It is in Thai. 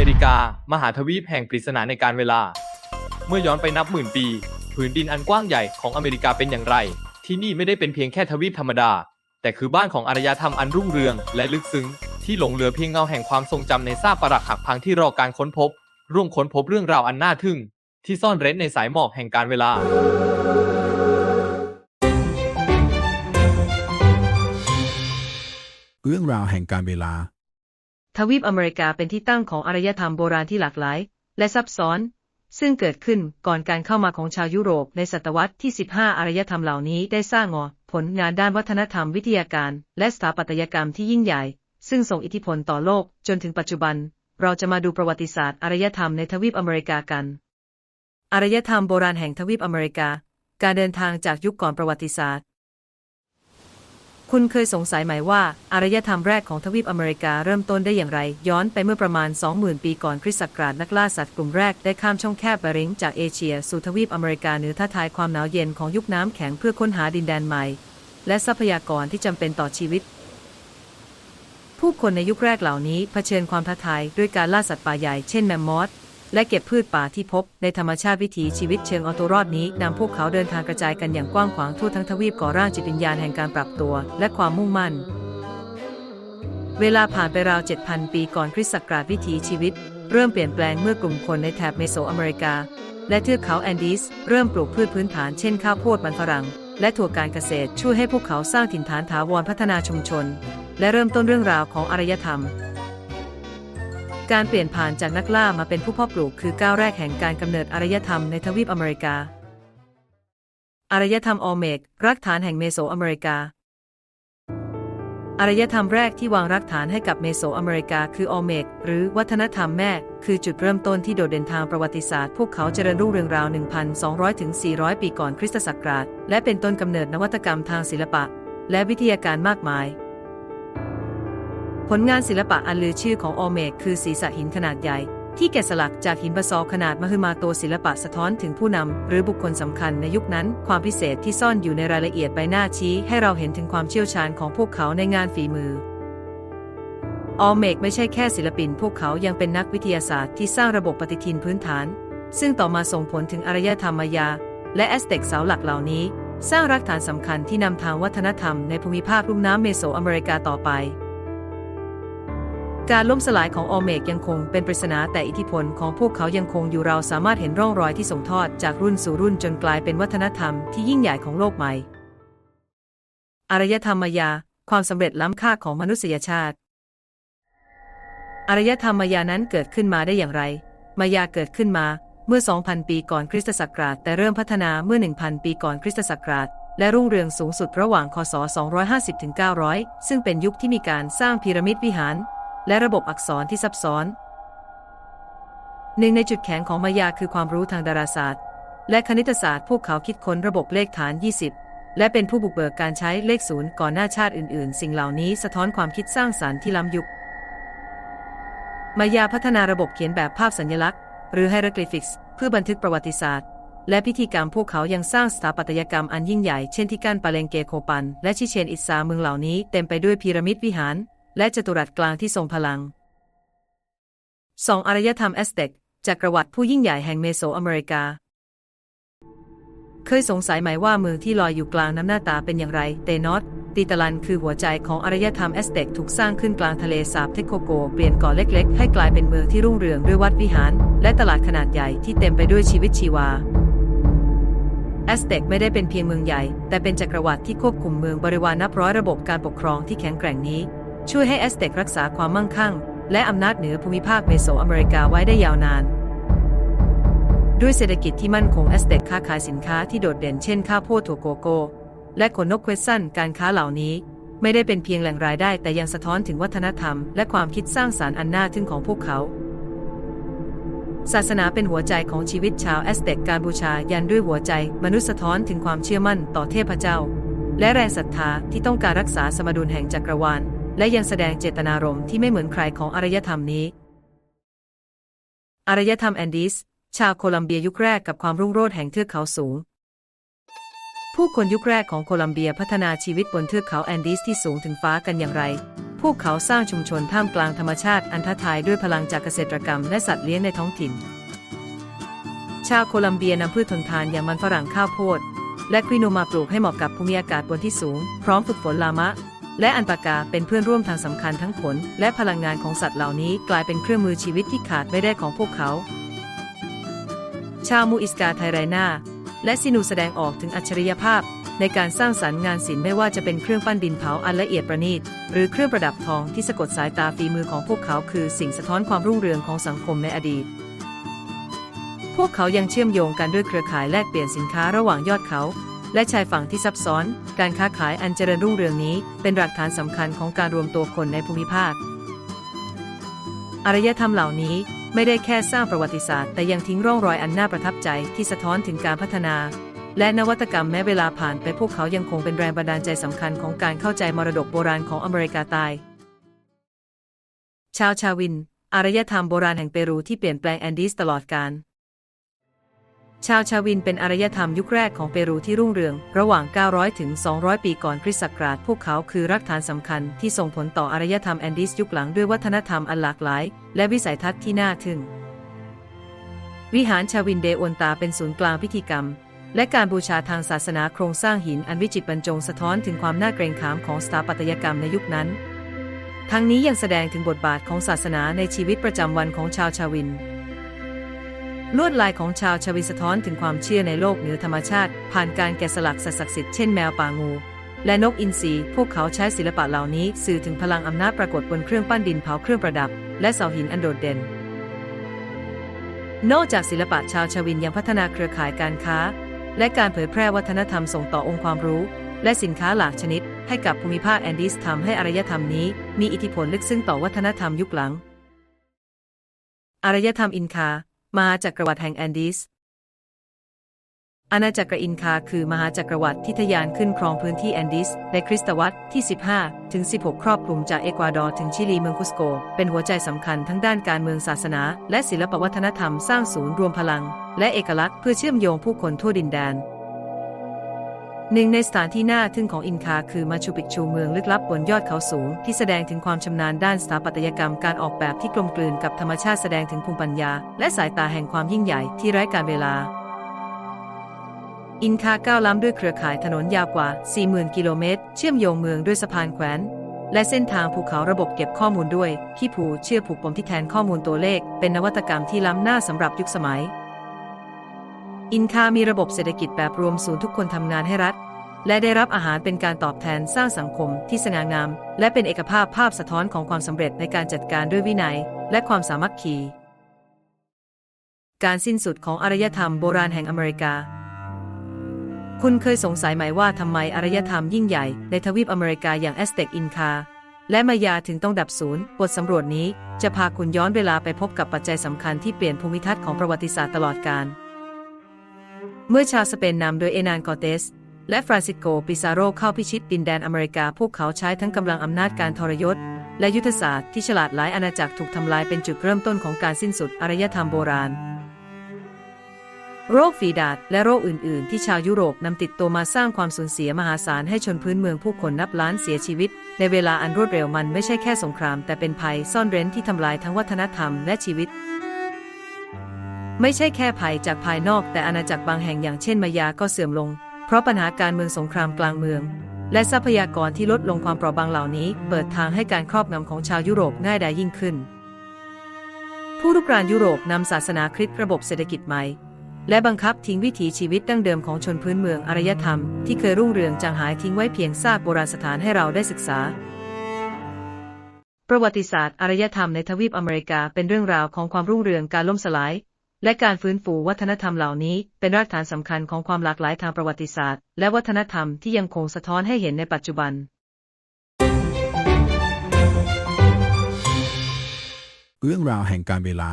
มริกา มหาทวีปแห่งปริศนาในการเวลา เมื่อย้อนไปนับหมื่นปี ผืนดินอันกว้างใหญ่ของอเมริกาเป็นอย่างไร ที่นี่ไม่ได้เป็นเพียงแค่ทวีปธรรมดา แต่คือบ้านของอารยธรรมอันรุ่งเรือง และลึกซึ้ง ที่หลงเหลือเพียงเงาแห่งความทรงจำในซากปรักหักพังที่รอการค้นพบ ร่วมค้นพบเรื่องราวอันน่าทึ่ง ที่ซ่อนเร้นในสายหมอกแห่งการเวลาเรื่องราวแห่งการเวลา ทวีปอเมริกาเป็นที่ตั้งของอารยธรรมโบราณที่หลากหลาย และซับซ้อน ซึ่งเกิดขึ้นก่อนการเข้ามาของชาวยุโรปในศตวรรษที่ 15 อารยธรรมเหล่านี้ได้สร้างงอผลงานด้านวัฒนธรรมวิทยาการ และสถาปัตยกรรมที่ยิ่งใหญ่ ซึ่งส่งอิทธิพลต่อโลกจนถึงปัจจุบัน เราจะมาดูประวัติศาสตร์อารยธรรมในทวีปอเมริกากัน อารยธรรมโบราณแห่งทวีปอเมริกา การเดินทางจากยุคก่อนประวัติศาสตร์ คุณเคยสงสัยไหมว่าอารยธรรมแรกของทวีปอเมริกาเริ่มต้นได้อย่างไร ย้อนไปเมื่อประมาณ 20,000 ปีก่อนคริสต์ศักราชนักล่าสัตว์กลุ่มแรกได้ข้ามช่องแคบเบริงจากเอเชีย สู่ทวีปอเมริกาเหนือท้าทายความหนาวเย็นของยุคน้ำแข็งเพื่อค้นหาดินแดนใหม่ และทรัพยากรที่จำเป็นต่อชีวิต ผู้คนในยุคแรกเหล่านี้เผชิญความท้าทายด้วยการล่าสัตว์ป่าใหญ่เช่นแมมมอธ และเก็บพืชป่าที่พบในธรรมชาติวิถีชีวิตเชิงเอาตัวรอดนี้นำพวกเขาเดินทางกระจายกันอย่างกว้างขวางทั่วทั้งทวีปก่อร่างจิตวิญญาณแห่งการปรับตัว และความมุ่งมั่น เวลาผ่านไปราว 7,000 ปีก่อนคริสต์ศักราชวิถีชีวิต เริ่มเปลี่ยนแปลงเมื่อกลุ่มคนในแถบเมโสอเมริกา และเทือกเขาแอนดีสเริ่มปลูกพืชพื้นฐานเช่นข้าวโพดมันฝรั่งและถั่วการเกษตรช่วยให้พวกเขาสร้างถิ่นฐานถาวรพัฒนาชุมชน และเริ่มต้นเรื่องราวของอารยธรรม การเปลี่ยนผ่านจากนักล่ามาเป็นผู้เพาะปลูกคือก้าวแรกแห่งการกำเนิดอารยธรรมในทวีปอเมริกา อารยธรรมออเมกรากฐานแห่งเมโสอเมริกา อารยธรรมแรกที่วางรากฐานให้กับเมโสอเมริกาคือออเมกหรือวัฒนธรรมแม่ คือจุดเริ่มต้นที่โดดเด่นทางประวัติศาสตร์ พวกเขาเจริญรุ่งเรืองราว 1,200 ถึง 400 ปีก่อนคริสตศักราช และเป็นต้นกำเนิดนวัตกรรมทางศิลปะ และวิทยาการมากมาย ผลงานศิลปะอันลือชื่อของออเมกคือศีรษะหินขนาดใหญ่ ที่แกะสลักจากหินบาซอลขนาดมหึมาโตศิลปะสะท้อนถึงผู้นำ หรือบุคคลสำคัญในยุคนั้น ความพิเศษที่ซ่อนอยู่ในรายละเอียดใบหน้าชี้ ให้เราเห็นถึงความเชี่ยวชาญของพวกเขาในงานฝีมือออเมกไม่ใช่แค่ศิลปิน พวกเขายังเป็นนักวิทยาศาสตร์ที่สร้างระบบปฏิทินพื้นฐาน ซึ่งต่อมาส่งผลถึงอารยธรรมมายา และแอสเต็กเสาหลักเหล่านี้ สร้างรากฐานสำคัญที่นำทางวัฒนธรรมในภูมิภาคลุ่มน้ำเมโสอเมริกาต่อไป การล่มสลายของออเมกยังคงเป็นปริศนาแต่อิทธิพลของพวกเขายังคงอยู่เราสามารถเห็นร่องรอยที่ส่งทอดจากรุ่นสู่รุ่นจนกลายเป็นวัฒนธรรมที่ยิ่งใหญ่ของโลกใหม่ อารยธรรมมายา ความสำเร็จล้ำค่าของมนุษยชาติ อารยธรรมมายานั้นเกิดขึ้นมาได้อย่างไร มายาเกิดขึ้นมาเมื่อ 2,000 ปีก่อนคริสตศักราชแต่เริ่มพัฒนาเมื่อ 1,000 ปีก่อนคริสตศักราชและรุ่งเรืองสูงสุดระหว่างคศ 250-900 ซึ่งเป็นยุคที่มีการสร้างพีระมิดวิหาร และระบบอักษรที่ซับซ้อน หนึ่งในจุดแข็งของมายาคือความรู้ทางดาราศาสตร์ และคณิตศาสตร์ พวกเขาคิดค้นระบบเลขฐาน 20 และเป็นผู้บุกเบิกการใช้เลขศูนย์ก่อนหน้าชาติอื่น ๆ สิ่งเหล่านี้สะท้อนความคิดสร้างสรรค์ที่ล้ำยุค มายาพัฒนาระบบเขียนแบบภาพสัญลักษณ์ หรือ hieroglyphics เพื่อบันทึกประวัติศาสตร์และพิธีกรรมพวกเขายังสร้างสถาปัตยกรรมอันยิ่งใหญ่ เช่นที่กั้นปาเลงเกโคปัน และชิเชนอิตซาเมืองเหล่านี้เต็มไปด้วยพีระมิดวิหาร และจัตุรัสกลางที่ทรงพลัง 2. อารยธรรมแอสเต็กจักรวรรดิผู้ยิ่งใหญ่แห่งเมโสอเมริกา เคยสงสัยไหมว่ามือที่ลอยอยู่กลางน้ำหน้าตาเป็นอย่างไร เตนอสตีตาลันคือหัวใจของอารยธรรมแอสเต็กถูกสร้างขึ้นกลางทะเลสาบเทคโคโก เปลี่ยนเกาะเล็ก ๆ ให้กลายเป็นเมืองที่รุ่งเรืองด้วยวัดวิหาร และตลาดขนาดใหญ่ที่เต็มไปด้วยชีวิตชีวาแอสเต็กไม่ได้เป็นเพียงเมืองใหญ่ แต่เป็นจักรวรรดิที่ควบคุมเมืองบริวารนับร้อยระบบการปกครองที่แข็งแกร่งนี้ ช่วยให้แอสเต็กรักษาความมั่งคั่ง และอำนาจเหนือภูมิภาคเมโสอเมริกาไว้ได้ยาวนาน ด้วยเศรษฐกิจที่มั่นคงแอสเต็กค้าขายสินค้าที่โดดเด่นเช่นข้าวโพดถั่วโกโก้ และขนนกเควสซันการค้าเหล่านี้ไม่ได้เป็นเพียงแหล่งรายได้ แต่ยังสะท้อนถึงวัฒนธรรม และความคิดสร้างสารรค์อันน่าทึ่งของพวกเขา ศาสนาเป็นหัวใจของชีวิตชาวแอสเต็กการบูชายันด้วยหัวใจ มนุษย์สะท้อนถึงความเชื่อมั่นต่อเทพเจ้า และแรงศรัทธาที่ต้องการรักษาสมดุลแห่งจักรวาล และยังแสดงเจตนารมณ์ที่ไม่เหมือนใครของอารยธรรมนี้ อารยธรรมแอนดีส ชาวโคลัมเบียยุคแรกกับความรุ่งโรจน์แห่งเทือกเขาสูง ผู้คนยุคแรกของโคลัมเบียพัฒนาชีวิตบนเทือกเขาแอนดีสที่สูงถึงฟ้ากันอย่างไร พวกเขาสร้างชุมชนท่ามกลางธรรมชาติอันท้าทายด้วยพลังจากเกษตรกรรมและสัตว์เลี้ยงในท้องถิ่น ชาวโคลัมเบียนำพืชทนทานอย่างมันฝรั่งข้าวโพดและควิโนมาปลูกให้เหมาะกับภูมิอากาศบนที่สูง พร้อมฝึกฝนลามะ และอันปากาเป็นเพื่อนร่วมทางสำคัญทั้งผล และพลังงานของสัตว์เหล่านี้กลายเป็นเครื่องมือชีวิตที่ขาดไม่ได้ของพวกเขา ชาวมูอิสกาไทไรนาและซินูแสดงออกถึงอัจฉริยภาพ ในการสร้างสรรค์งานศิลป์ไม่ว่าจะเป็นเครื่องปั้นดินเผาอันละเอียดประณีต หรือเครื่องประดับทองที่สะกดสายตาฝีมือของพวกเขาคือสิ่งสะท้อนความรุ่งเรืองของสังคมในอดีต พวกเขายังเชื่อมโยงกันด้วยเครือข่ายแลกเปลี่ยนสินค้าระหว่างยอดเขา และชายฝั่งที่ซับซ้อน การค้าขายอันเจริญรุ่งเรืองนี้ เป็นหลักฐานสำคัญของการรวมตัวคนในภูมิภาค อารยธรรมเหล่านี้ไม่ได้แค่สร้างประวัติศาสตร์ แต่ยังทิ้งร่องรอยอันน่าประทับใจที่สะท้อนถึงการพัฒนา และนวัตกรรมแม้เวลาผ่านไปพวกเขายังคงเป็นแรงบันดาลใจสำคัญของการเข้าใจมรดกโบราณของอเมริกาใต้ชาวชาวิน อารยธรรมโบราณแห่งเปรูที่เปลี่ยนแปลงแอนดีสตลอดกาล ชาวชาวินเป็นอารยธรรมยุคแรกของเปรูที่รุ่งเรือง ระหว่าง 900 ถึง 200 ปีก่อนคริสต์ศักราช พวกเขาคือรากฐานสำคัญที่ส่งผลต่ออารยธรรมแอนดีสยุคหลังด้วยวัฒนธรรมอันหลากหลาย และวิสัยทัศน์ที่น่าทึ่ง วิหารชาวินเดโอนตาเป็นศูนย์กลางพิธีกรรม และการบูชาทางศาสนาโครงสร้างหินอันวิจิตรบรรจงสะท้อนถึงความน่าเกรงขามของสถาปัตยกรรมในยุคนั้น ทั้งนี้ยังแสดงถึงบทบาทของศาสนาในชีวิตประจำวันของชาวชาวิน ลวดลายของชาวชาวินสะท้อนถึงความเชื่อในโลกเหนือธรรมชาติ ผ่านการแกะสลักสัตว์ศักดิ์สิทธิ์เช่นแมวป่างู และนกอินทรีพวกเขาใช้ศิลปะเหล่านี้ สื่อถึงพลังอำนาจปรากฏบนเครื่องปั้นดินเผาเครื่องประดับ และเสาหินอันโดดเด่น นอกจากศิลปะชาวชาวินยังพัฒนาเครือข่ายการค้า และการเผยแพร่วัฒนธรรมส่งต่อองค์ความรู้ และสินค้าหลากชนิด ให้กับภูมิภาคแอนดีสทำให้อารยธรรมนี้ มีอิทธิพลลึกซึ้งต่อวัฒนธรรมยุคหลังอารยธรรมอินคา มหาจักรวรรดิแห่งแอนดีส อาณาจักรอินคาคือมหาจักรวรรดิที่ทะยานขึ้นครองพื้นที่แอนดีสในคริสตวรรษที่ 15 ถึง 16 ครอบคลุมจากเอกวาดอร์ถึงชิลีเมืองคุสโก เป็นหัวใจสำคัญทั้งด้านการเมืองศาสนา และศิลปวัฒนธรรมสร้างศูนย์รวมพลัง และเอกลักษณ์เพื่อเชื่อมโยงผู้คนทั่วดินแดน หนึ่งในสถานที่น่าทึ่งของอินคาคือมาชูปิกชูเมืองลึกลับบนยอดเขาสูง ที่แสดงถึงความชำนาญด้านสถาปัตยกรรมการออกแบบที่กลมกลืนกับธรรมชาติแสดงถึงภูมิปัญญา และสายตาแห่งความยิ่งใหญ่ที่ไร้การเวลา อินคาก้าวล้ำด้วยเครือข่ายถนนยาวกว่า 40,000 กิโลเมตร เชื่อมโยงเมืองด้วยสะพานแขวน และเส้นทางภูเขาระบบเก็บข้อมูลด้วยขี้ผูเชื่อผูกปมที่แทนข้อมูลตัวเลข เป็นนวัตกรรมที่ล้ำหน้าสำหรับยุคสมัย อินคามีระบบเศรษฐกิจแบบรวมศูนย์ทุกคนทำงานให้รัฐ และได้รับอาหารเป็นการตอบแทนสร้างสังคมที่สง่างาม และเป็นเอกภาพภาพสะท้อนของความสำเร็จในการจัดการด้วยวินัย และความสามัคคี การสิ้นสุดของอารยธรรมโบราณแห่งอเมริกา คุณเคยสงสัยไหมว่าทำไมอารยธรรมยิ่งใหญ่ในทวีปอเมริกาอย่างแอสเต็กอินคาและมายาถึงต้องดับศูนย์ บทสำรวจนี้จะพาคุณย้อนเวลาไปพบกับปัจจัยสำคัญที่เปลี่ยนภูมิทัศน์ของประวัติศาสตร์ตลอดกาล เมื่อชาวสเปนนำโดยเอนานกอเตส และฟรานซิโก ปิซาโรเข้าพิชิตดินแดนอเมริกา พวกเขาใช้ทั้งกำลังอำนาจการทรยศ และยุทธศาสตร์ที่ฉลาดหลายอาณาจักรถูกทำลายเป็นจุดเริ่มต้นของการสิ้นสุดอารยธรรมโบราณ โรคฝีดาษและโรคอื่น ๆ ที่ชาวยุโรปนำติดตัวมาสร้างความสูญเสียมหาศาลให้ชนพื้นเมืองผู้คนนับล้านเสียชีวิต ในเวลาอันรวดเร็วมันไม่ใช่แค่สงคราม แต่เป็นภัยซ่อนเร้นที่ทำลายทั้งวัฒนธรรมและชีวิต ไม่ใช่แค่ภัยจากภายนอกแต่อาณาจักรบางแห่งอย่างเช่นมายาก็เสื่อมลง เพราะปัญหาการเมืองสงครามกลางเมือง และทรัพยากรที่ลดลงความเปราะบางเหล่านี้ เปิดทางให้การครอบงำของชาวยุโรปง่ายดายยิ่งขึ้น ผู้รุกรานยุโรปนำศาสนาคริสต์ระบบเศรษฐกิจใหม่ และบังคับทิ้งวิถีชีวิตดั้งเดิมของชนพื้นเมืองอารยธรรมที่เคยรุ่งเรืองจางหายทิ้งไว้เพียงซากโบราณสถานให้เราได้ศึกษาประวัติศาสตร์อารยธรรมในทวีปอเมริกาเป็นเรื่องราวของความรุ่งเรืองการล่มสลาย และการฟื้นฟูวัฒนธรรมเหล่านี้เป็นรากฐานสำคัญของความหลากหลายทางประวัติศาสตร์ และวัฒนธรรมที่ยังคงสะท้อนให้เห็นในปัจจุบัน เรื่องราวแห่งการเวลา